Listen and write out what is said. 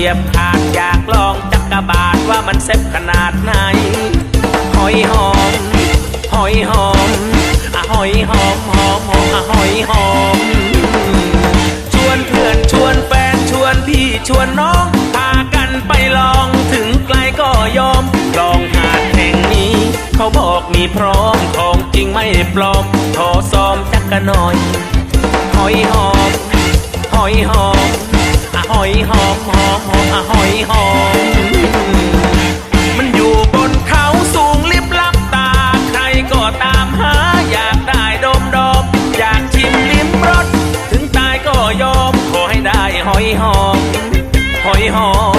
ียบขาดอยากลองจักกะบาทว่ามันเซ็บขนาดไหน หอยหอม หอยหอมอะหอยหอมหอมหอมอะหอยหอม ชวนเพื่อนชวนแฟนชวนพี่ชวนน้องพากันไปลองถึงไกลก็ยอม ลองหาดแห่งนี้ เขาบอกมีพร้อมของจริงไม่ปลอม ขอซ้อมจักกะหน่อย หอยหอม หอยหอมอะหอยหอม หอหอยหอมมันอยู่บนเขาสูงลิบลับตา ใครก็ตามหา อยากได้ดมดมอยากชิมลิ้มรสถึงตายก็ยอม ขอให้ได้หอยหอมหอยหอม